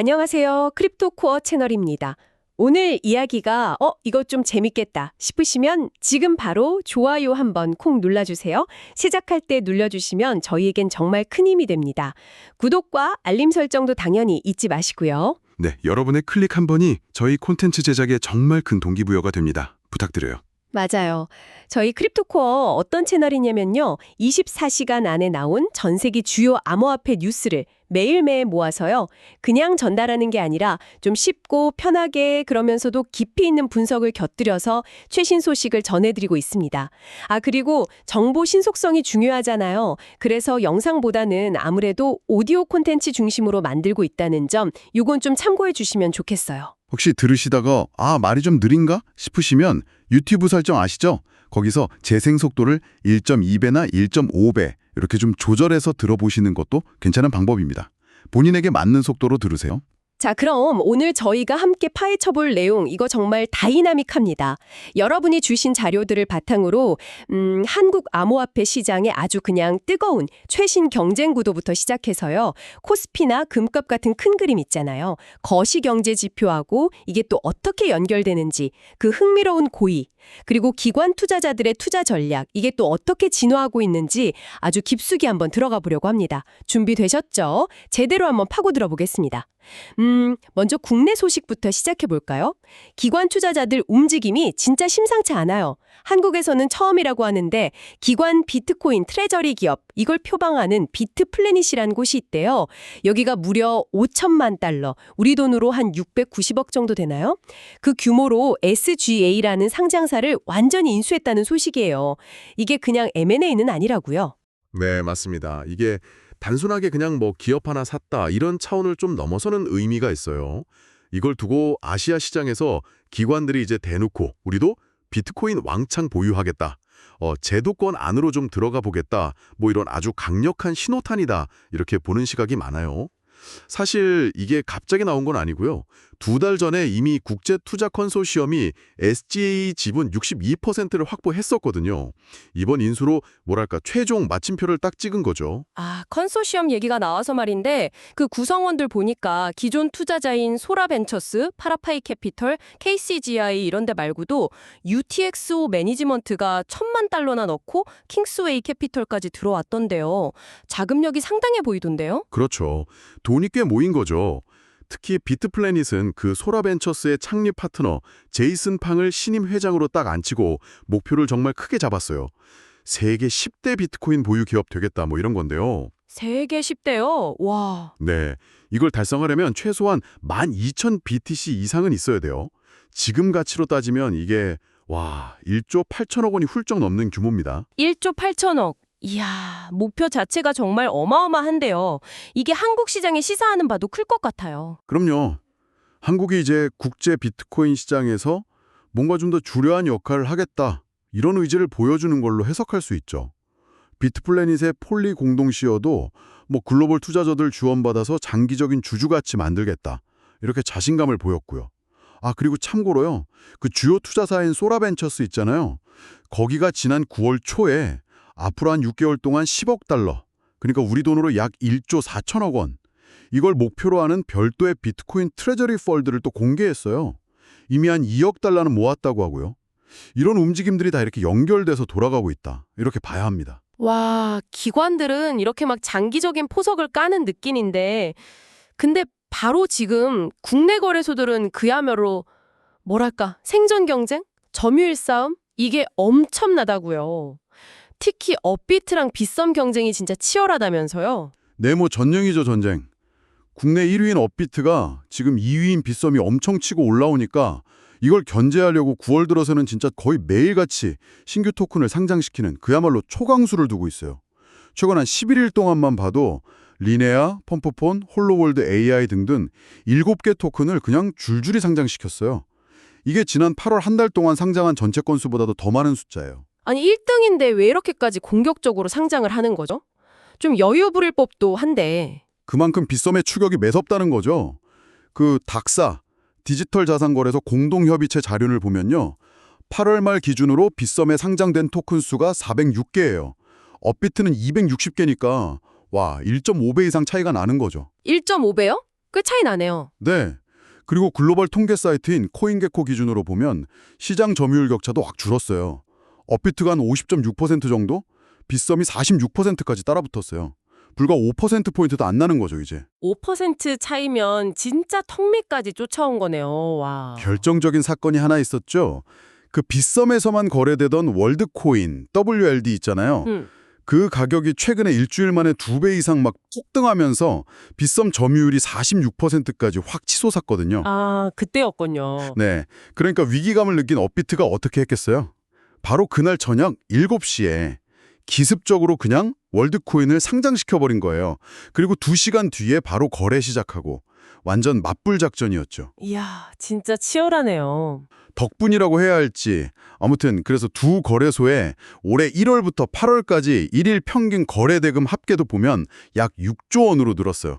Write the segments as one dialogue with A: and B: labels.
A: 안녕하세요. 크립토코어 채널입니다. 오늘 이야기가 어, 이거 좀 재밌겠다 싶으시면 지금 바로 좋아요 한번 콩 눌러주세요. 시작할 때 눌러주시면 저희에겐 정말 큰 힘이 됩니다. 구독과 알림 설정도 당연히 잊지 마시고요.
B: 네, 여러분의 클릭 한 번이 저희 콘텐츠 제작에 정말 큰 동기부여가 됩니다. 부탁드려요.
A: 맞아요. 저희 크립토코어 어떤 채널이냐면요. 24시간 안에 나온 전 세계 주요 암호화폐 뉴스를 매일매일 모아서요. 그냥 전달하는 게 아니라 좀 쉽고 편하게 그러면서도 깊이 있는 분석을 곁들여서 최신 소식을 전해드리고 있습니다. 아, 그리고 정보 신속성이 중요하잖아요. 그래서 영상보다는 아무래도 오디오 콘텐츠 중심으로 만들고 있다는 점, 요건 좀 참고해 주시면 좋겠어요.
B: 혹시 들으시다가 아, 말이 좀 느린가 싶으시면 유튜브 설정 아시죠? 거기서 재생 속도를 1.2배나 1.5배 이렇게 좀 조절해서 들어보시는 것도 괜찮은 방법입니다. 본인에게 맞는 속도로 들으세요.
A: 자, 그럼 오늘 저희가 함께 파헤쳐볼 내용, 이거 정말 다이나믹합니다. 여러분이 주신 자료들을 바탕으로, 음, 한국 암호화폐 시장의 아주 그냥 뜨거운 최신 경쟁 구도부터 시작해서요. 코스피나 금값 같은 큰 그림 있잖아요. 거시경제 지표하고 이게 또 어떻게 연결되는지, 그 흥미로운 고의, 그리고 기관 투자자들의 투자 전략, 이게 또 어떻게 진화하고 있는지 아주 깊숙이 한번 들어가 보려고 합니다. 준비되셨죠? 제대로 한번 파고들어 보겠습니다. 음, 먼저 국내 소식부터 시작해 볼까요? 기관 투자자들 움직임이 진짜 심상치 않아요. 한국에서는 처음이라고 하는데 기관 비트코인 트레저리 기업 이걸 표방하는 비트플래닛이라는 곳이 있대요. 여기가 무려 5천만 달러, 우리 돈으로 한 690억 정도 되나요? 그 규모로 SGA라는 상장사를 완전히 인수했다는 소식이에요. 이게 그냥 M&A는 아니라고요.
C: 네, 맞습니다. 이게 단순하게 그냥 뭐 기업 하나 샀다 이런 차원을 좀 넘어서는 의미가 있어요. 이걸 두고 아시아 시장에서 기관들이 이제 대놓고 우리도 비트코인 왕창 보유하겠다. 어, 제도권 안으로 좀 들어가 보겠다. 뭐 이런 아주 강력한 신호탄이다. 이렇게 보는 시각이 많아요. 사실 이게 갑자기 나온 건 아니고요. 두 달 전에 이미 국제투자 컨소시엄이 SGA 지분 62%를 확보했었거든요. 이번 인수로 뭐랄까 최종 마침표를 딱 찍은 거죠.
A: 아, 컨소시엄 얘기가 나와서 말인데 그 구성원들 보니까 기존 투자자인 소라벤처스, 파라파이 캐피털, KCGI 이런 데 말고도 UTXO 매니지먼트가 천만 달러나 넣고 킹스웨이 캐피털까지 들어왔던데요. 자금력이 상당해 보이던데요?
C: 그렇죠. 돈이 꽤 모인 거죠. 특히 비트플래닛은 그 소라벤처스의 창립 파트너 제이슨 팡을 신임 회장으로 딱 앉히고 목표를 정말 크게 잡았어요. 세계 10대 비트코인 보유 기업 되겠다 뭐 이런 건데요.
A: 세계 10대요? 와.
C: 네, 이걸 달성하려면 최소한 12,000 BTC 이상은 있어야 돼요. 지금 가치로 따지면 이게 와 1조 8천억 원이 훌쩍 넘는 규모입니다.
A: 1조 8천억. 이야, 목표 자체가 정말 어마어마한데요. 이게 한국 시장에 시사하는 바도 클 것 같아요.
C: 그럼요. 한국이 이제 국제 비트코인 시장에서 뭔가 좀 더 주요한 역할을 하겠다. 이런 의지를 보여주는 걸로 해석할 수 있죠. 비트플래닛의 폴리 공동시어도 뭐 글로벌 투자자들 지원받아서 장기적인 주주가치 만들겠다. 이렇게 자신감을 보였고요. 아, 그리고 참고로요. 그 주요 투자사인 소라벤처스 있잖아요. 거기가 지난 9월 초에 앞으로 한 6개월 동안 10억 달러, 그러니까 우리 돈으로 약 1조 4천억 원, 이걸 목표로 하는 별도의 비트코인 트레저리 폴드를 또 공개했어요. 이미 한 2억 달러는 모았다고 하고요. 이런 움직임들이 다 이렇게 연결돼서 돌아가고 있다. 이렇게 봐야 합니다.
A: 와, 기관들은 이렇게 막 장기적인 포석을 까는 느낌인데, 근데 바로 지금 국내 거래소들은 그야말로 뭐랄까 생존 경쟁, 점유율 싸움 이게 엄청나다고요. 특히 업비트랑 빗썸 경쟁이 진짜 치열하다면서요.
C: 네모 전쟁이죠, 전쟁. 국내 1위인 업비트가 지금 2위인 빗썸이 엄청 치고 올라오니까 이걸 견제하려고 9월 들어서는 진짜 거의 매일같이 신규 토큰을 상장시키는 그야말로 초강수를 두고 있어요. 최근 한 11일 동안만 봐도 리네아, 펌프폰, 홀로월드 AI 등등 7개 토큰을 그냥 줄줄이 상장시켰어요. 이게 지난 8월 한 달 동안 상장한 전체 건수보다도 더 많은 숫자예요.
A: 아니 1등인데 왜 이렇게까지 공격적으로 상장을 하는 거죠? 좀 여유 부릴 법도 한데.
C: 그만큼 빗썸의 추격이 매섭다는 거죠. 그 닥사, 디지털 자산거래소 공동협의체 자료를 보면요. 8월 말 기준으로 빗썸에 상장된 토큰 수가 406개예요. 업비트는 260개니까 와 1.5배 이상 차이가 나는 거죠.
A: 1.5배요?
D: 꽤 차이 나네요.
C: 네. 그리고 글로벌 통계 사이트인 코인게코 기준으로 보면 시장 점유율 격차도 확 줄었어요. 업비트가 한 50.6% 정도? 빗썸이 46%까지 따라붙었어요. 불과 5%포인트도 안 나는 거죠, 이제.
D: 5% 차이면 진짜 턱밑까지 쫓아온 거네요. 와.
C: 결정적인 사건이 하나 있었죠. 그 빗썸에서만 거래되던 월드코인, WLD 있잖아요.
D: 음.
C: 그 가격이 최근에 일주일 만에 두 배 이상 막 폭등하면서 빗썸 점유율이 46%까지 확 치솟았거든요.
D: 아, 그때였군요.
C: 네. 그러니까 위기감을 느낀 업비트가 어떻게 했겠어요? 바로 그날 저녁 7시에 기습적으로 그냥 월드코인을 상장시켜버린 거예요. 그리고 2시간 뒤에 바로 거래 시작하고 완전 맞불 작전이었죠.
D: 이야, 진짜 치열하네요.
C: 덕분이라고 해야 할지 아무튼 그래서 두 거래소에 올해 1월부터 8월까지 일일 평균 거래 대금 합계도 보면 약 6조 원으로 늘었어요.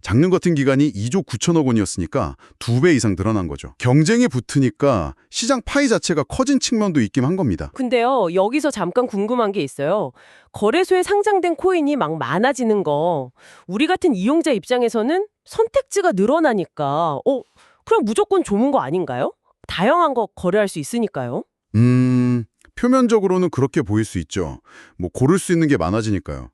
C: 작년 같은 기간이 2조 9천억 원이었으니까 두 배 이상 늘어난 거죠. 경쟁이 붙으니까 시장 파이 자체가 커진 측면도 있긴 한 겁니다.
D: 근데요, 여기서 잠깐 궁금한 게 있어요. 거래소에 상장된 코인이 막 많아지는 거, 우리 같은 이용자 입장에서는 선택지가 늘어나니까, 어, 그럼 무조건 좋은 거 아닌가요? 다양한 거 거래할 수 있으니까요.
C: 음, 표면적으로는 그렇게 보일 수 있죠. 뭐 고를 수 있는 게 많아지니까요.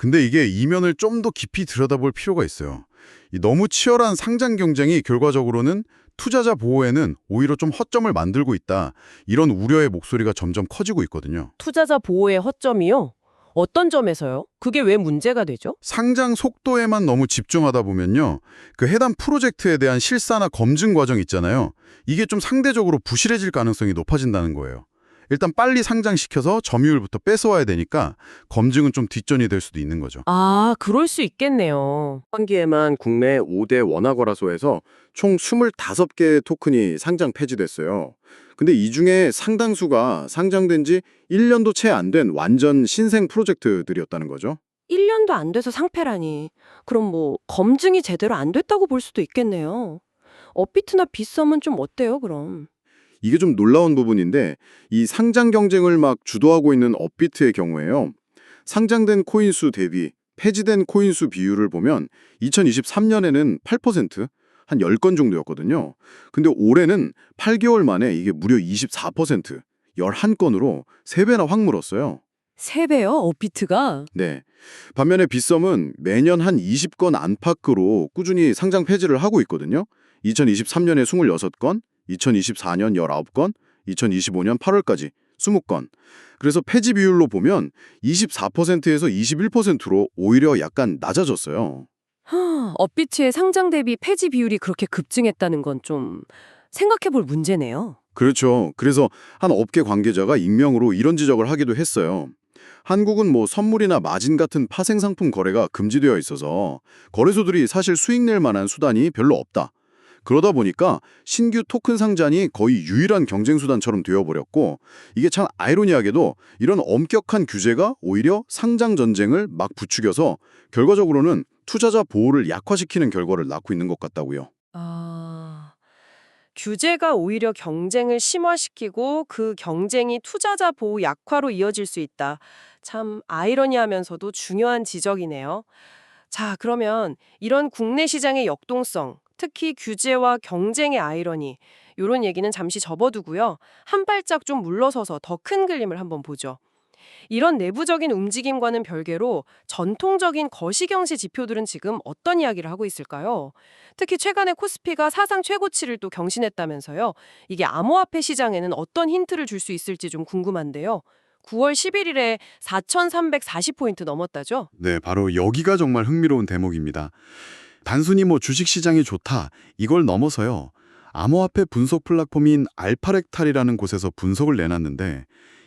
C: 근데 이게 이면을 좀 더 깊이 들여다볼 필요가 있어요. 이 너무 치열한 상장 경쟁이 결과적으로는 투자자 보호에는 오히려 좀 허점을 만들고 있다. 이런 우려의 목소리가 점점 커지고 있거든요.
D: 투자자 보호의 허점이요? 어떤 점에서요? 그게 왜 문제가 되죠?
C: 상장 속도에만 너무 집중하다 보면요. 그 해당 프로젝트에 대한 실사나 검증 과정 있잖아요. 이게 좀 상대적으로 부실해질 가능성이 높아진다는 거예요. 일단 빨리 상장시켜서 점유율부터 뺏어와야 되니까 검증은 좀 뒷전이 될 수도 있는 거죠.
D: 아, 그럴 수 있겠네요.
E: 하반기에만 국내 5대 원화거래소에서 총 25개의 토큰이 상장 폐지됐어요. 근데 이 중에 상당수가 상장된 지 1년도 채 안 된 완전 신생 프로젝트들이었다는 거죠.
D: 1년도 안 돼서 상패라니. 그럼 뭐 검증이 제대로 안 됐다고 볼 수도 있겠네요. 업비트나 빗썸은 좀 어때요, 그럼?
E: 이게 좀 놀라운 부분인데 이 상장 경쟁을 막 주도하고 있는 업비트의 경우에요. 상장된 코인 수 대비 폐지된 코인 수 비율을 보면 2023년에는 8%, 한 10건 정도였거든요. 근데 올해는 8개월 만에 이게 무려 24%, 11건으로 3배나 확 물었어요.
D: 세 배요, 업비트가?
E: 네. 반면에 빗썸은 매년 한 20건 안팎으로 꾸준히 상장 폐지를 하고 있거든요. 2023년에 26건, 2024년 19건, 2025년 8월까지 20건. 그래서 폐지 비율로 보면 24%에서 21%로 오히려 약간 낮아졌어요.
D: 하, 업비트의 상장 대비 폐지 비율이 그렇게 급증했다는 건 좀 생각해 볼 문제네요.
E: 그렇죠. 그래서 한 업계 관계자가 익명으로 이런 지적을 하기도 했어요. 한국은 뭐 선물이나 마진 같은 파생 상품 거래가 금지되어 있어서 거래소들이 사실 수익 낼 만한 수단이 별로 없다. 그러다 보니까 신규 토큰 상장이 거의 유일한 경쟁 수단처럼 되어버렸고 이게 참 아이러니하게도 이런 엄격한 규제가 오히려 상장 전쟁을 막 부추겨서 결과적으로는 투자자 보호를 약화시키는 결과를 낳고 있는 것 같다고요.
D: 아, 규제가 오히려 경쟁을 심화시키고 그 경쟁이 투자자 보호 약화로 이어질 수 있다. 참 아이러니하면서도 중요한 지적이네요. 자, 그러면 이런 국내 시장의 역동성, 특히 규제와 경쟁의 아이러니, 이런 얘기는 잠시 접어두고요. 한 발짝 좀 물러서서 더 큰 그림을 한번 보죠. 이런 내부적인 움직임과는 별개로 전통적인 거시경시 지표들은 지금 어떤 이야기를 하고 있을까요? 특히 최근에 코스피가 사상 최고치를 또 경신했다면서요. 이게 암호화폐 시장에는 어떤 힌트를 줄 수 있을지 좀 궁금한데요. 9월 11일에 4,340포인트 넘었다죠?
C: 네, 바로 여기가 정말 흥미로운 대목입니다. 단순히 뭐 주식시장이 좋다, 이걸 넘어서요. 암호화폐 분석 플랫폼인 알파렉탈이라는 곳에서 분석을 내놨는데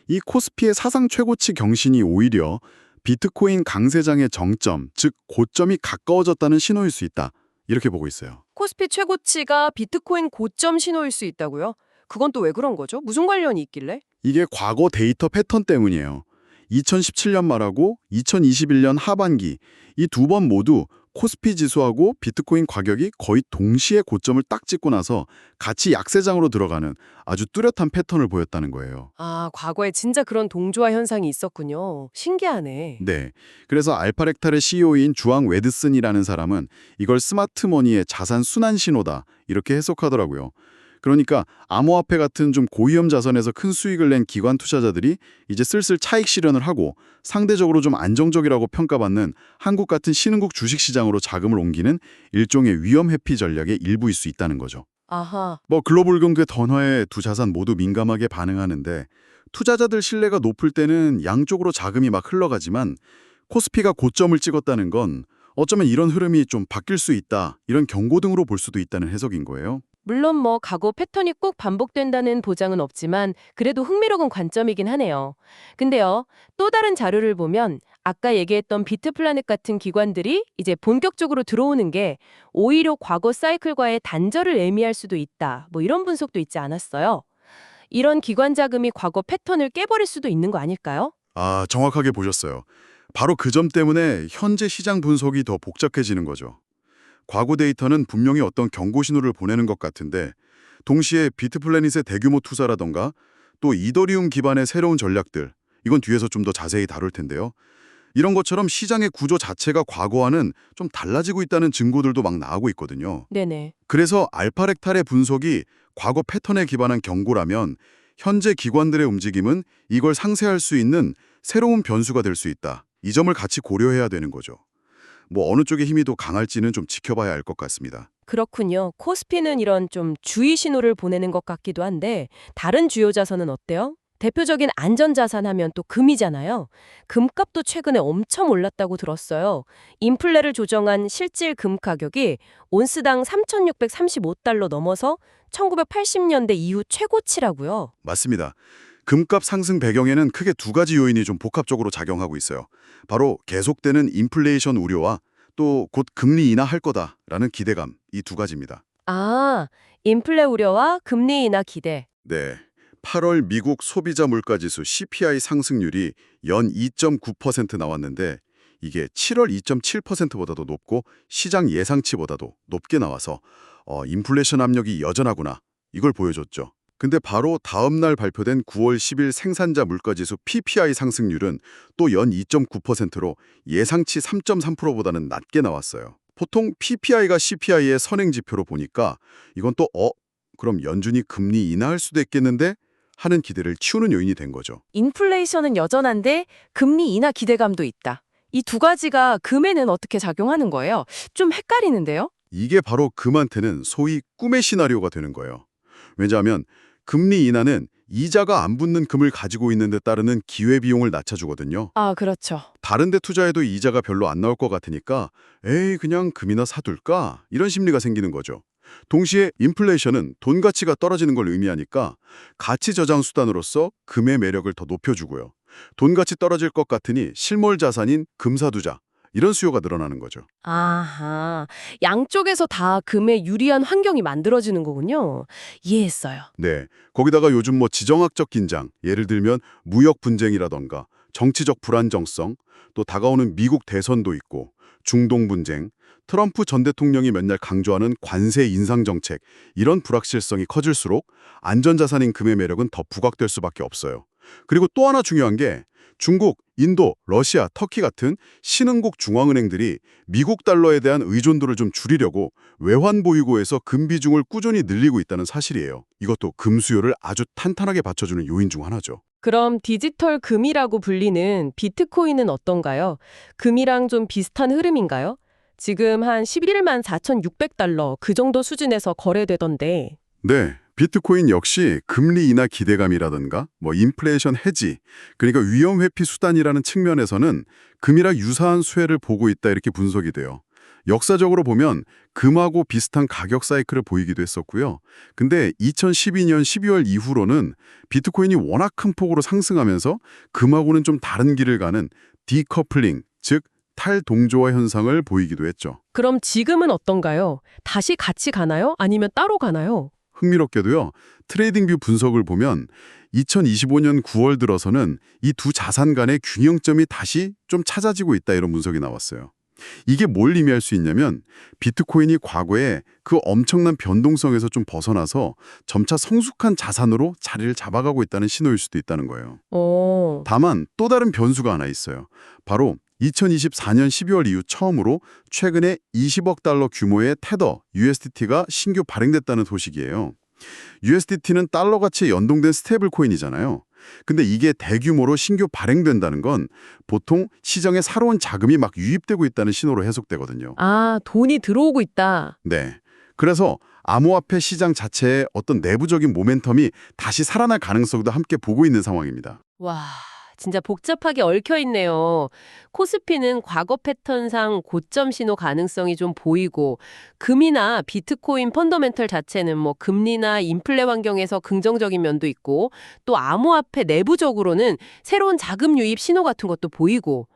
C: 이 코스피의 사상 최고치 경신이 오히려 비트코인 강세장의 정점, 즉 고점이 가까워졌다는 신호일 수 있다. 이렇게 보고 있어요.
D: 코스피 최고치가 비트코인 고점 신호일 수 있다고요? 그건 또 왜 그런 거죠? 무슨 관련이 있길래?
C: 이게 과거 데이터 패턴 때문이에요. 2017년 말하고 2021년 하반기 이 두 번 모두 코스피 지수하고 비트코인 가격이 거의 동시에 고점을 딱 찍고 나서 같이 약세장으로 들어가는 아주 뚜렷한 패턴을 보였다는 거예요.
D: 아, 과거에 진짜 그런 동조화 현상이 있었군요. 신기하네.
C: 네. 그래서 알파렉탈의 CEO인 주앙 웨드슨이라는 사람은 이걸 스마트머니의 자산 순환 신호다 이렇게 해석하더라고요. 그러니까 암호화폐 같은 좀 고위험 자산에서 큰 수익을 낸 기관 투자자들이 이제 슬슬 차익 실현을 하고 상대적으로 좀 안정적이라고 평가받는 한국 같은 신흥국 주식시장으로 자금을 옮기는 일종의 위험 회피 전략의 일부일 수 있다는 거죠.
D: 아하.
C: 뭐 글로벌 경제 던화에 두 자산 모두 민감하게 반응하는데 투자자들 신뢰가 높을 때는 양쪽으로 자금이 막 흘러가지만 코스피가 고점을 찍었다는 건 어쩌면 이런 흐름이 좀 바뀔 수 있다 이런 경고 등으로 볼 수도 있다는 해석인 거예요.
D: 물론 뭐 과거 패턴이 꼭 반복된다는 보장은 없지만 그래도 흥미로운 관점이긴 하네요. 근데요, 또 다른 자료를 보면 아까 얘기했던 비트플라넷 같은 기관들이 이제 본격적으로 들어오는 게 오히려 과거 사이클과의 단절을 의미할 수도 있다. 뭐 이런 분석도 있지 않았어요. 이런 기관 자금이 과거 패턴을 깨버릴 수도 있는 거 아닐까요?
C: 아, 정확하게 보셨어요. 바로 그 점 때문에 현재 시장 분석이 더 복잡해지는 거죠. 과거 데이터는 분명히 어떤 경고 신호를 보내는 것 같은데 동시에 비트플래닛의 대규모 투자라던가 또 이더리움 기반의 새로운 전략들 이건 뒤에서 좀 더 자세히 다룰 텐데요. 이런 것처럼 시장의 구조 자체가 과거와는 좀 달라지고 있다는 증거들도 막 나오고 있거든요.
D: 네네.
C: 그래서 알파렉탈의 분석이 과거 패턴에 기반한 경고라면 현재 기관들의 움직임은 이걸 상쇄할 수 있는 새로운 변수가 될 수 있다. 이 점을 같이 고려해야 되는 거죠. 뭐 어느 쪽의 힘이 더 강할지는 좀 지켜봐야 알것 같습니다.
D: 그렇군요. 코스피는 이런 좀 주의 신호를 보내는 것 같기도 한데 다른 주요 자산은 어때요? 대표적인 안전자산 하면 또 금이잖아요. 금값도 최근에 엄청 올랐다고 들었어요. 인플레를 조정한 실질 금 가격이 온스당 3,635달러 넘어서 1980년대 이후 최고치라고요.
C: 맞습니다. 금값 상승 배경에는 크게 두 가지 요인이 좀 복합적으로 작용하고 있어요. 바로 계속되는 인플레이션 우려와 또 곧 금리 인하할 거다라는 기대감 이 두 가지입니다.
D: 아, 인플레 우려와 금리 인하 기대.
C: 네. 8월 미국 소비자 물가지수 CPI 상승률이 연 2.9% 나왔는데 이게 7월 2.7%보다도 높고 시장 예상치보다도 높게 나와서 어, 인플레이션 압력이 여전하구나 이걸 보여줬죠. 근데 바로 다음 날 발표된 9월 10일 생산자 물가지수 PPI 상승률은 또 연 2.9%로 예상치 3.3%보다는 낮게 나왔어요. 보통 PPI가 CPI의 선행 지표로 보니까 이건 또 어? 그럼 연준이 금리 인하할 수도 있겠는데? 하는 기대를 치우는 요인이 된 거죠.
F: 인플레이션은 여전한데 금리 인하 기대감도 있다. 이 두 가지가 금에는 어떻게 작용하는 거예요? 좀 헷갈리는데요?
C: 이게 바로 금한테는 소위 꿈의 시나리오가 되는 거예요. 왜냐하면 금리 인하는 이자가 안 붙는 금을 가지고 있는 데 따르는 기회비용을 낮춰주거든요.
F: 아, 그렇죠.
C: 다른 데 투자해도 이자가 별로 안 나올 것 같으니까 에이 그냥 금이나 사둘까? 이런 심리가 생기는 거죠. 동시에 인플레이션은 돈 가치가 떨어지는 걸 의미하니까 가치 저장 수단으로서 금의 매력을 더 높여주고요. 돈 가치 떨어질 것 같으니 실물 자산인 금 사두자 이런 수요가 늘어나는 거죠.
D: 아하, 양쪽에서 다 금에 유리한 환경이 만들어지는 거군요. 이해했어요.
C: 네. 거기다가 요즘 뭐 지정학적 긴장, 예를 들면 무역 분쟁이라던가 정치적 불안정성, 또 다가오는 미국 대선도 있고 중동 분쟁, 트럼프 전 대통령이 맨날 강조하는 관세 인상 정책, 이런 불확실성이 커질수록 안전자산인 금의 매력은 더 부각될 수밖에 없어요. 그리고 또 하나 중요한 게 중국, 인도, 러시아, 터키 같은 신흥국 중앙은행들이 미국 달러에 대한 의존도를 좀 줄이려고 외환 보유고에서 금 비중을 꾸준히 늘리고 있다는 사실이에요. 이것도 금 수요를 아주 탄탄하게 받쳐주는 요인 중 하나죠.
D: 그럼 디지털 금이라고 불리는 비트코인은 어떤가요? 금이랑 좀 비슷한 흐름인가요? 지금 한 11만 4,600달러 그 정도 수준에서 거래되던데.
C: 네, 비트코인 역시 금리 인하 기대감이라든가 뭐 인플레이션 해지, 그러니까 위험 회피 수단이라는 측면에서는 금이랑 유사한 수혜를 보고 있다 이렇게 분석이 돼요. 역사적으로 보면 금하고 비슷한 가격 사이클을 보이기도 했었고요. 근데 2012년 12월 이후로는 비트코인이 워낙 큰 폭으로 상승하면서 금하고는 좀 다른 길을 가는 디커플링, 즉 탈동조화 현상을 보이기도 했죠.
D: 그럼 지금은 어떤가요? 다시 같이 가나요? 아니면 따로 가나요?
C: 흥미롭게도요. 트레이딩뷰 분석을 보면 2025년 9월 들어서는 이 두 자산 간의 균형점이 다시 좀 찾아지고 있다 이런 분석이 나왔어요. 이게 뭘 의미할 수 있냐면 비트코인이 과거에 그 엄청난 변동성에서 좀 벗어나서 점차 성숙한 자산으로 자리를 잡아가고 있다는 신호일 수도 있다는 거예요.
F: 어.
C: 다만 또 다른 변수가 하나 있어요. 바로 2024년 12월 이후 처음으로 최근에 20억 달러 규모의 테더 USDT가 신규 발행됐다는 소식이에요. USDT는 달러 가치에 연동된 스테이블 코인이잖아요. 근데 이게 대규모로 신규 발행된다는 건 보통 시장에 새로운 자금이 막 유입되고 있다는 신호로 해석되거든요.
F: 아, 돈이 들어오고 있다.
C: 네. 그래서 암호화폐 시장 자체의 어떤 내부적인 모멘텀이 다시 살아날 가능성도 함께 보고 있는 상황입니다.
D: 와, 진짜 복잡하게 얽혀 있네요. 코스피는 과거 패턴상 고점 신호 가능성이 좀 보이고 금이나 비트코인 펀더멘털 자체는 뭐 금리나 인플레 환경에서 긍정적인 면도 있고 또 암호화폐 내부적으로는 새로운 자금 유입 신호 같은 것도 보이고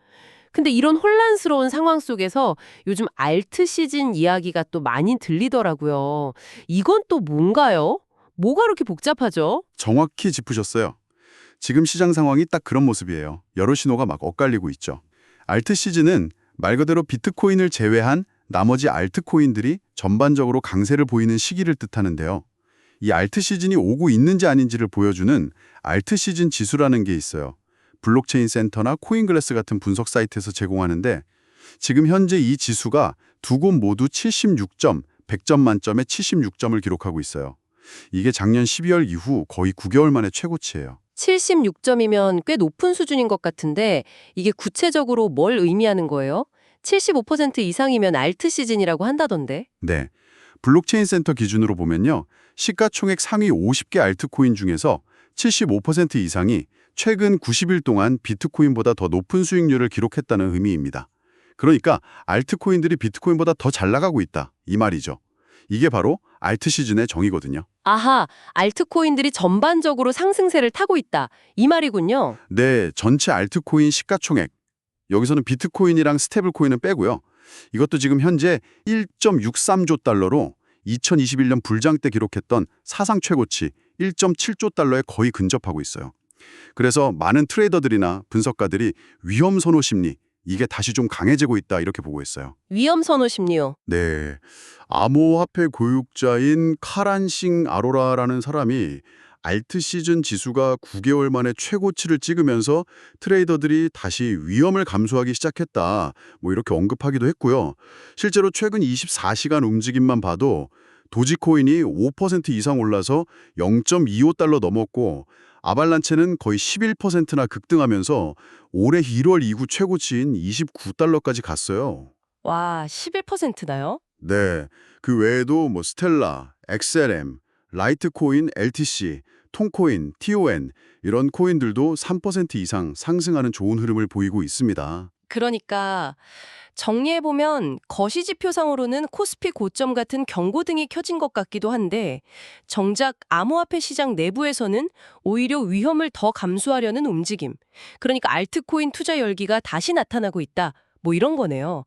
D: 근데 이런 혼란스러운 상황 속에서 요즘 알트 시즌 이야기가 또 많이 들리더라고요. 이건 또 뭔가요? 뭐가 그렇게 복잡하죠?
C: 정확히 짚으셨어요. 지금 시장 상황이 딱 그런 모습이에요. 여러 신호가 막 엇갈리고 있죠. 알트 시즌은 말 그대로 비트코인을 제외한 나머지 알트코인들이 전반적으로 강세를 보이는 시기를 뜻하는데요. 이 알트 시즌이 오고 있는지 아닌지를 보여주는 알트 시즌 지수라는 게 있어요. 블록체인 센터나 코인글래스 같은 분석 사이트에서 제공하는데 지금 현재 이 지수가 두 곳 모두 76점, 100점 만점에 76점을 기록하고 있어요. 이게 작년 12월 이후 거의 9개월 만에 최고치예요.
D: 76점이면 꽤 높은 수준인 것 같은데 이게 구체적으로 뭘 의미하는 거예요? 75% 이상이면 알트 시즌이라고 한다던데.
C: 네. 블록체인 센터 기준으로 보면요. 시가총액 상위 50개 알트코인 중에서 75% 이상이 최근 90일 동안 비트코인보다 더 높은 수익률을 기록했다는 의미입니다. 그러니까 알트코인들이 비트코인보다 더 잘 나가고 있다. 이 말이죠. 이게 바로 알트 시즌의 정의거든요.
D: 아하, 알트코인들이 전반적으로 상승세를 타고 있다. 이 말이군요.
C: 네, 전체 알트코인 시가총액. 여기서는 비트코인이랑 스테이블코인은 빼고요. 이것도 지금 현재 1.63조 달러로 2021년 불장 때 기록했던 사상 최고치 1.7조 달러에 거의 근접하고 있어요. 그래서 많은 트레이더들이나 분석가들이 위험 선호 심리, 이게 다시 좀 강해지고 있다 이렇게 보고 있어요.
D: 위험 선호 심리요.
C: 네. 암호화폐 교육자인 카란싱 아로라라는 사람이 알트 시즌 지수가 9개월 만에 최고치를 찍으면서 트레이더들이 다시 위험을 감수하기 시작했다. 뭐 이렇게 언급하기도 했고요. 실제로 최근 24시간 움직임만 봐도 도지코인이 5% 이상 올라서 0.25달러 넘었고 아발란체는 거의 11%나 급등하면서 올해 1월 이후 최고치인 29달러까지 갔어요.
D: 와, 11%나요?
C: 네, 그 외에도 뭐 스텔라, XLM, 라이트코인, LTC, 통코인, TON 이런 코인들도 3% 이상 상승하는 좋은 흐름을 보이고 있습니다.
D: 그러니까 정리해보면 거시지표상으로는 코스피 고점 같은 경고등이 켜진 것 같기도 한데 정작 암호화폐 시장 내부에서는 오히려 위험을 더 감수하려는 움직임. 그러니까 알트코인 투자 열기가 다시 나타나고 있다. 뭐 이런 거네요.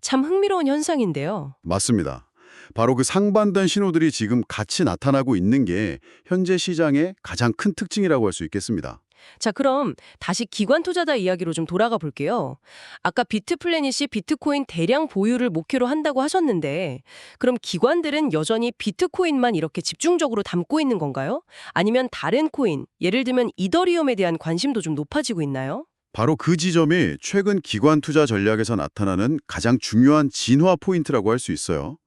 D: 참 흥미로운 현상인데요.
C: 맞습니다. 바로 그 상반된 신호들이 지금 같이 나타나고 있는 게 현재 시장의 가장 큰 특징이라고 할 수 있겠습니다.
D: 자, 그럼 다시 기관 투자자 이야기로 좀 돌아가 볼게요. 아까 비트플래닛이 비트코인 대량 보유를 목표로 한다고 하셨는데, 그럼 기관들은 여전히 비트코인만 이렇게 집중적으로 담고 있는 건가요? 아니면 다른 코인, 예를 들면 이더리움에 대한 관심도 좀 높아지고 있나요?
C: 바로 그 지점이 최근 기관 투자 전략에서 나타나는 가장 중요한 진화 포인트라고 할 수 있어요.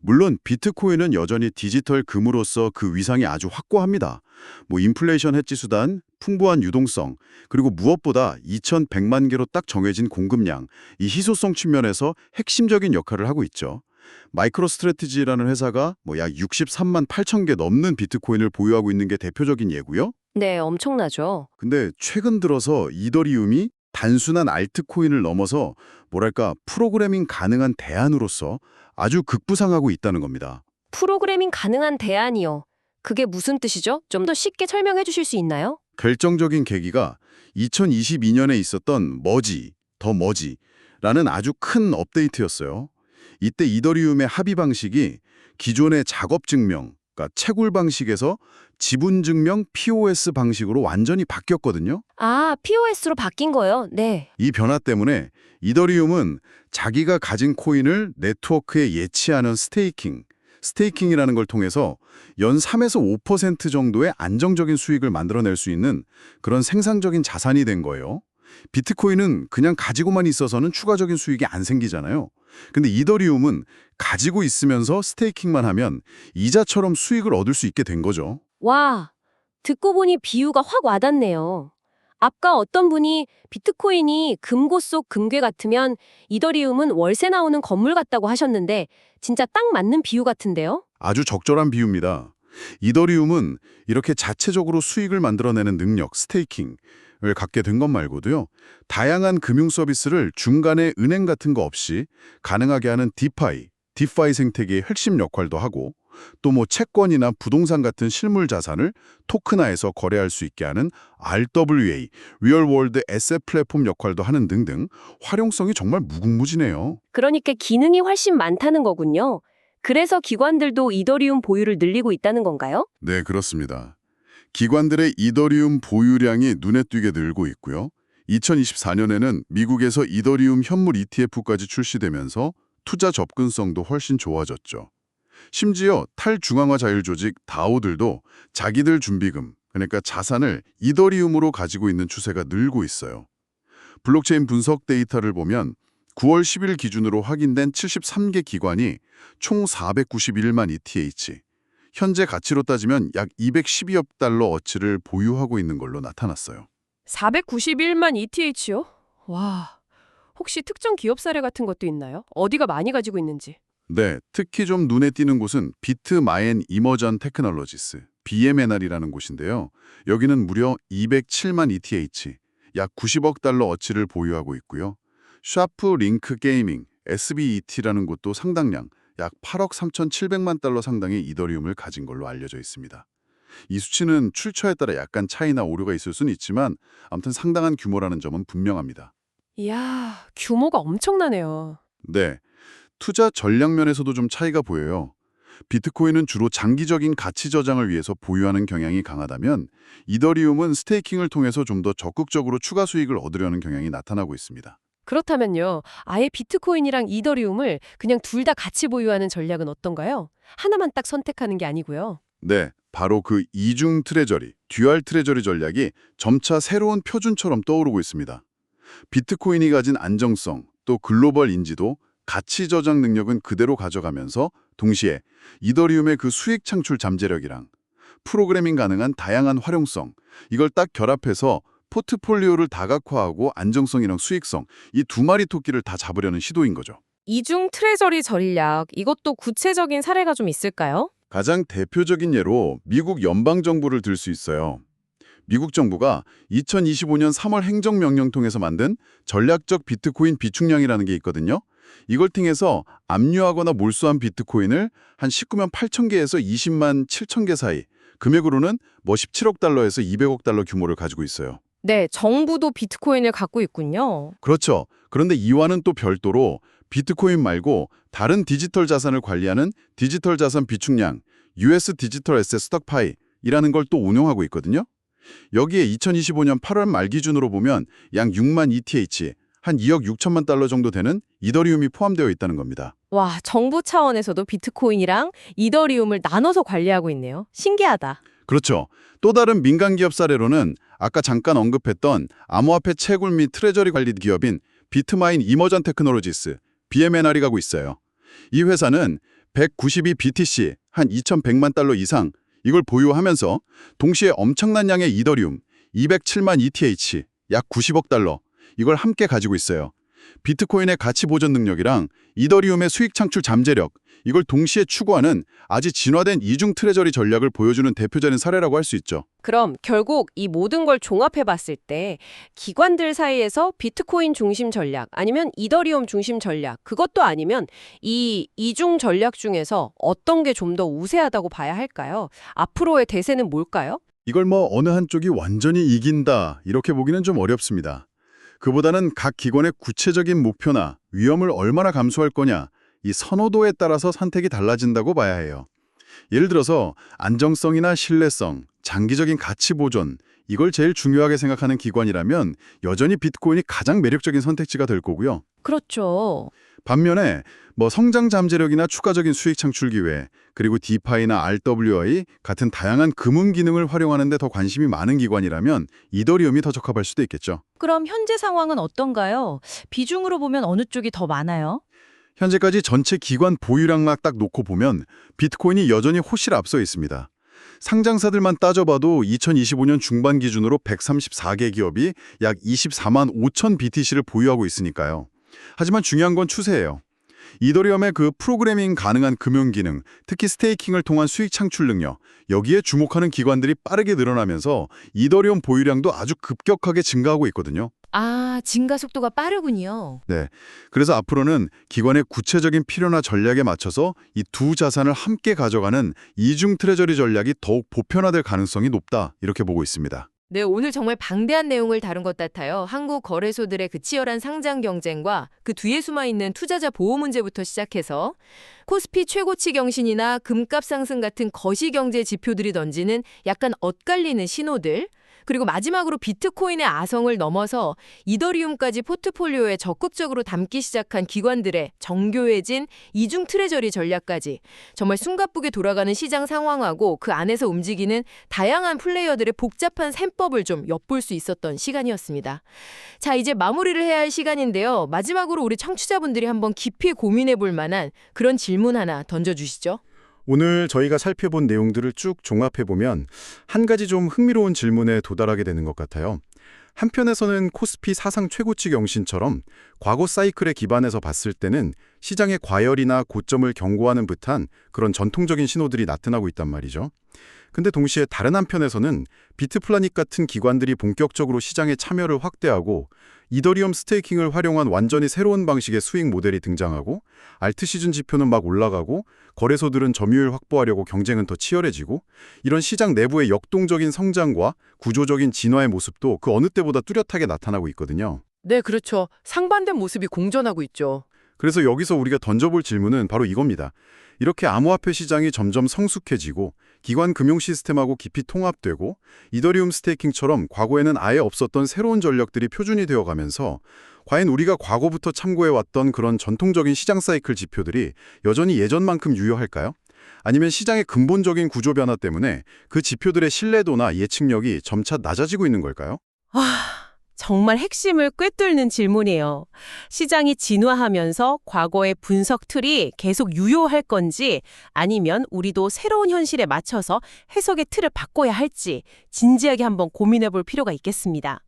C: 물론 비트코인은 여전히 디지털 금으로서 그 위상이 아주 확고합니다. 뭐 인플레이션 해지 수단, 풍부한 유동성, 그리고 무엇보다 2,100만 개로 딱 정해진 공급량, 이 희소성 측면에서 핵심적인 역할을 하고 있죠. 마이크로 스트래티지라는 회사가 뭐 약 63만 8천 개 넘는 비트코인을 보유하고 있는 게 대표적인 예고요.
D: 네, 엄청나죠.
C: 근데 최근 들어서 이더리움이 단순한 알트코인을 넘어서 뭐랄까 프로그래밍 가능한 대안으로서 아주 급부상하고 있다는 겁니다.
D: 프로그래밍 가능한 대안이요. 그게 무슨 뜻이죠? 좀 더 쉽게 설명해 주실 수 있나요?
C: 결정적인 계기가 2022년에 있었던 머지, 더 머지라는 아주 큰 업데이트였어요. 이때 이더리움의 합의 방식이 기존의 작업 증명, 그러니까 채굴 방식에서 지분 증명 POS 방식으로 완전히 바뀌었거든요.
D: 아, POS로 바뀐 거요? 네.
C: 이 변화 때문에 이더리움은 자기가 가진 코인을 네트워크에 예치하는 스테이킹, 스테이킹이라는 걸 통해서 연 3에서 5% 정도의 안정적인 수익을 만들어낼 수 있는 그런 생산적인 자산이 된 거예요. 비트코인은 그냥 가지고만 있어서는 추가적인 수익이 안 생기잖아요. 근데 이더리움은 가지고 있으면서 스테이킹만 하면 이자처럼 수익을 얻을 수 있게 된 거죠.
A: 와, 듣고 보니 비유가 확 와닿네요. 아까 어떤 분이 비트코인이 금고 속 금괴 같으면 이더리움은 월세 나오는 건물 같다고 하셨는데 진짜 딱 맞는 비유 같은데요?
C: 아주 적절한 비유입니다. 이더리움은 이렇게 자체적으로 수익을 만들어내는 능력, 스테이킹을 갖게 된 것 말고도요. 다양한 금융 서비스를 중간에 은행 같은 거 없이 가능하게 하는 디파이, 디파이 생태계의 핵심 역할도 하고 또 뭐 채권이나 부동산 같은 실물 자산을 토큰화해서 거래할 수 있게 하는 RWA, 리얼 월드 에셋 플랫폼 역할도 하는 등등 활용성이 정말 무궁무진해요.
A: 그러니까 기능이 훨씬 많다는 거군요. 그래서 기관들도 이더리움 보유를 늘리고 있다는 건가요?
C: 네, 그렇습니다. 기관들의 이더리움 보유량이 눈에 띄게 늘고 있고요. 2024년에는 미국에서 이더리움 현물 ETF까지 출시되면서 투자 접근성도 훨씬 좋아졌죠. 심지어 탈중앙화 자율조직 다오들도 자기들 준비금, 그러니까 자산을 이더리움으로 가지고 있는 추세가 늘고 있어요. 블록체인 분석 데이터를 보면 9월 10일 기준으로 확인된 73개 기관이 총 491만 ETH, 현재 가치로 따지면 약 212억 달러 어치를 보유하고 있는 걸로 나타났어요.
D: 491만 ETH요? 와, 혹시 특정 기업 사례 같은 것도 있나요? 어디가 많이 가지고 있는지.
C: 네, 특히 좀 눈에 띄는 곳은 비트 마엔 이머전 테크놀로지스, BMNR이라는 곳인데요. 여기는 무려 207만 ETH, 약 90억 달러 어치를 보유하고 있고요. 샤프 링크 게이밍, SBET라는 곳도 상당량, 약 8억 3,700만 달러 상당의 이더리움을 가진 걸로 알려져 있습니다. 이 수치는 출처에 따라 약간 차이나 오류가 있을 수는 있지만 아무튼 상당한 규모라는 점은 분명합니다.
D: 이야, 규모가 엄청나네요.
C: 네, 투자 전략 면에서도 좀 차이가 보여요. 비트코인은 주로 장기적인 가치 저장을 위해서 보유하는 경향이 강하다면 이더리움은 스테이킹을 통해서 좀 더 적극적으로 추가 수익을 얻으려는 경향이 나타나고 있습니다.
D: 그렇다면요, 아예 비트코인이랑 이더리움을 그냥 둘 다 같이 보유하는 전략은 어떤가요? 하나만 딱 선택하는 게 아니고요.
C: 네, 바로 그 이중 트레저리, 듀얼 트레저리 전략이 점차 새로운 표준처럼 떠오르고 있습니다. 비트코인이 가진 안정성, 또 글로벌 인지도, 가치 저장 능력은 그대로 가져가면서 동시에 이더리움의 그 수익 창출 잠재력이랑 프로그래밍 가능한 다양한 활용성, 이걸 딱 결합해서 포트폴리오를 다각화하고 안정성이랑 수익성, 이 두 마리 토끼를 다 잡으려는 시도인 거죠.
F: 이중 트레저리 전략, 이것도 구체적인 사례가 좀 있을까요?
C: 가장 대표적인 예로 미국 연방정부를 들 수 있어요. 미국 정부가 2025년 3월 행정명령 통해서 만든 전략적 비트코인 비축량이라는 게 있거든요. 이걸 통해서 압류하거나 몰수한 비트코인을 한 19만 8천 개에서 20만 7천 개 사이, 금액으로는 뭐 17억 달러에서 200억 달러 규모를 가지고 있어요.
F: 네, 정부도 비트코인을 갖고 있군요.
C: 그렇죠. 그런데 이와는 또 별도로 비트코인 말고 다른 디지털 자산을 관리하는 디지털 자산 비축량, US 디지털 에셋 스톡파이이라는 걸 또 운영하고 있거든요. 여기에 2025년 8월 말 기준으로 보면 약 6만 ETH, 한 2억 6천만 달러 정도 되는 이더리움이 포함되어 있다는 겁니다.
F: 와, 정부 차원에서도 비트코인이랑 이더리움을 나눠서 관리하고 있네요. 신기하다.
C: 그렇죠. 또 다른 민간 기업 사례로는 아까 잠깐 언급했던 암호화폐 채굴 및 트레저리 관리 기업인 비트마인 이머전 테크놀로지스, BMNR이 가고 있어요. 이 회사는 192 BTC, 한 2,100만 달러 이상 이걸 보유하면서 동시에 엄청난 양의 이더리움, 207만 ETH, 약 90억 달러 이걸 함께 가지고 있어요. 비트코인의 가치 보존 능력이랑 이더리움의 수익 창출 잠재력 이걸 동시에 추구하는 아주 진화된 이중 트레저리 전략을 보여주는 대표적인 사례라고 할 수 있죠.
D: 그럼 결국 이 모든 걸 종합해 봤을 때 기관들 사이에서 비트코인 중심 전략 아니면 이더리움 중심 전략 그것도 아니면 이 이중 전략 중에서 어떤 게 좀 더 우세하다고 봐야 할까요? 앞으로의 대세는 뭘까요?
C: 이걸 뭐 어느 한쪽이 완전히 이긴다 이렇게 보기는 좀 어렵습니다. 그보다는 각 기관의 구체적인 목표나 위험을 얼마나 감수할 거냐 이 선호도에 따라서 선택이 달라진다고 봐야 해요. 예를 들어서 안정성이나 신뢰성, 장기적인 가치 보존 이걸 제일 중요하게 생각하는 기관이라면 여전히 비트코인이 가장 매력적인 선택지가 될 거고요.
G: 그렇죠.
C: 반면에 뭐 성장 잠재력이나 추가적인 수익 창출 기회, 그리고 디파이나 RWI 같은 다양한 금융 기능을 활용하는 데 더 관심이 많은 기관이라면 이더리움이 더 적합할 수도 있겠죠.
H: 그럼 현재 상황은 어떤가요? 비중으로 보면 어느 쪽이 더 많아요?
C: 현재까지 전체 기관 보유량만 딱 놓고 보면 비트코인이 여전히 호실 앞서 있습니다. 상장사들만 따져봐도 2025년 중반 기준으로 134개 기업이 약 24만 5천 BTC를 보유하고 있으니까요. 하지만 중요한 건 추세예요. 이더리움의 그 프로그래밍 가능한 금융 기능, 특히 스테이킹을 통한 수익 창출 능력, 여기에 주목하는 기관들이 빠르게 늘어나면서 이더리움 보유량도 아주 급격하게 증가하고 있거든요.
D: 아, 증가 속도가 빠르군요.
C: 그래서 앞으로는 기관의 구체적인 필요나 전략에 맞춰서 이 두 자산을 함께 가져가는 이중 트레저리 전략이 더욱 보편화될 가능성이 높다 이렇게 보고 있습니다.
D: 네, 오늘 정말 방대한 내용을 다룬 것 같아요. 한국 거래소들의 그 치열한 상장 경쟁과 그 뒤에 숨어 있는 투자자 보호 문제부터 시작해서 코스피 최고치 경신이나 금값 상승 같은 거시 경제 지표들이 던지는 약간 엇갈리는 신호들, 그리고 마지막으로 비트코인의 아성을 넘어서 이더리움까지 포트폴리오에 적극적으로 담기 시작한 기관들의 정교해진 이중 트레저리 전략까지 정말 숨가쁘게 돌아가는 시장 상황하고 그 안에서 움직이는 다양한 플레이어들의 복잡한 셈법을 좀 엿볼 수 있었던 시간이었습니다. 자, 이제 마무리를 해야 할 시간인데요. 마지막으로 우리 청취자분들이 한번 깊이 고민해 볼 만한 그런 질문 하나 던져주시죠.
I: 오늘 저희가 살펴본 내용들을 쭉 종합해보면 한 가지 좀 흥미로운 질문에 도달하게 되는 것 같아요. 한편에서는 코스피 사상 최고치 경신처럼 과거 사이클에 기반해서 봤을 때는 시장의 과열이나 고점을 경고하는 듯한 그런 전통적인 신호들이 나타나고 있단 말이죠. 근데 동시에 다른 한편에서는 비트플라닛 같은 기관들이 본격적으로 시장에 참여를 확대하고 이더리움 스테이킹을 활용한 완전히 새로운 방식의 수익 모델이 등장하고 알트 시즌 지표는 막 올라가고 거래소들은 점유율 확보하려고 경쟁은 더 치열해지고 이런 시장 내부의 역동적인 성장과 구조적인 진화의 모습도 그 어느 때보다 뚜렷하게 나타나고 있거든요.
G: 네, 그렇죠. 상반된 모습이 공존하고 있죠.
C: 그래서 여기서 우리가 던져볼 질문은 바로 이겁니다. 이렇게 암호화폐 시장이 점점 성숙해지고 기관 금융 시스템하고 깊이 통합되고 이더리움 스테이킹처럼 과거에는 아예 없었던 새로운 전략들이 표준이 되어가면서 과연 우리가 과거부터 참고해왔던 그런 전통적인 시장 사이클 지표들이 여전히 예전만큼 유효할까요? 아니면 시장의 근본적인 구조 변화 때문에 그 지표들의 신뢰도나 예측력이 점차 낮아지고 있는 걸까요?
G: 아, 정말 핵심을 꿰뚫는 질문이에요. 시장이 진화하면서 과거의 분석 틀이 계속 유효할 건지 아니면 우리도 새로운 현실에 맞춰서 해석의 틀을 바꿔야 할지 진지하게 한번 고민해 볼 필요가 있겠습니다.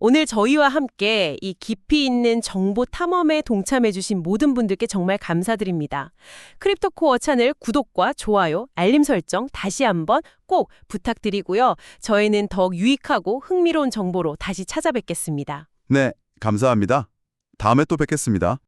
G: 오늘 저희와 함께 이 깊이 있는 정보 탐험에 동참해 주신 모든 분들께 정말 감사드립니다. 크립토코어 채널 구독과 좋아요, 알림 설정 다시 한번 꼭 부탁드리고요. 저희는 더욱 유익하고 흥미로운 정보로 다시 찾아뵙겠습니다.
J: 네, 감사합니다. 다음에 또 뵙겠습니다.